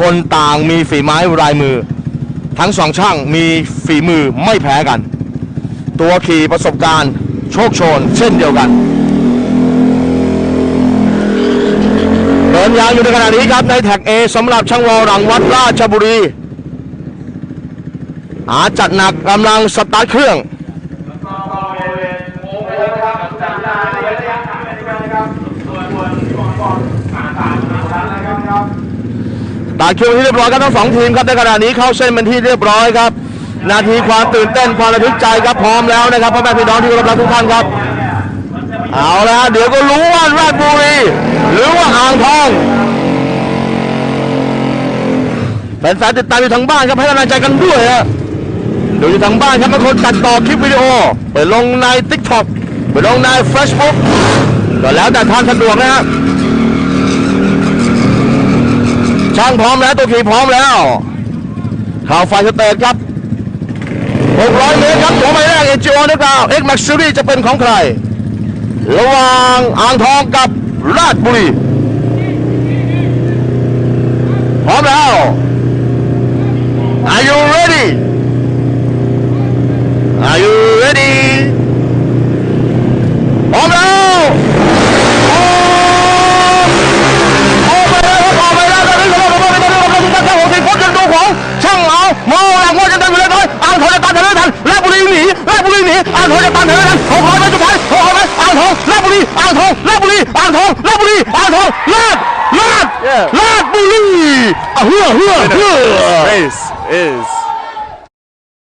คนต่างมีฝีไม้ลายมือ ทั้งสองช่างมีฝีมือไม่แพ้กัน ตัวขี่ประสบการณ์ โชคโชน เช่นเดียวกันเดินยางอยู่ในขณะนี้ครับในแท็ก A สำหรับช่างวอหลังวัดราชบุรีอาจัดหนักกำลังสตาร์ทเครื่อง ตัดคิวที่เรียบร้อยครับทั้งสองทีมครับในขณะนี้เข้าเส้นเป็นที่เรียบร้อยครับ นาทีความตื่นเต้นความระทึกใจครับพร้อมแล้วนะครับพ่อแม่พี่น้องที่เคารพรักทุกท่านครับ เอาละเดี๋ยวก็รู้ว่าราชบุรีหรือว่าอ่างทองเป็นแฟนติดตามอยู่ทางบ้านครับให้กำลังใจกันด้วยฮะดูอยู่ทางบ้านครับบางคนตัดต่อคลิปวิดีโอไปลงใน t ิ k t o k ไปลงใน Facebook ก็แล้วแต่ท่านสะดวกนะฮะ ช่างพร้อมแล้วตัวขี่พร้อมแล้วข่าวไฟสเตทครับ 600 เมตรครับหัวไม้แรกเอจิโอนึกดาวเอ็กแม็กซ์ซูรีจะเป็นของใคร ระหว่างอ่างทองกับราชบุรี พร้อมแล้ว Are you ready 二头来大腿来弹，来不理你，来不理你，二头来大腿来，头后来就弹，头后来，二头来不理，二头来不理，二头来不理，二头来来来不理，啊呵呵呵 ace is。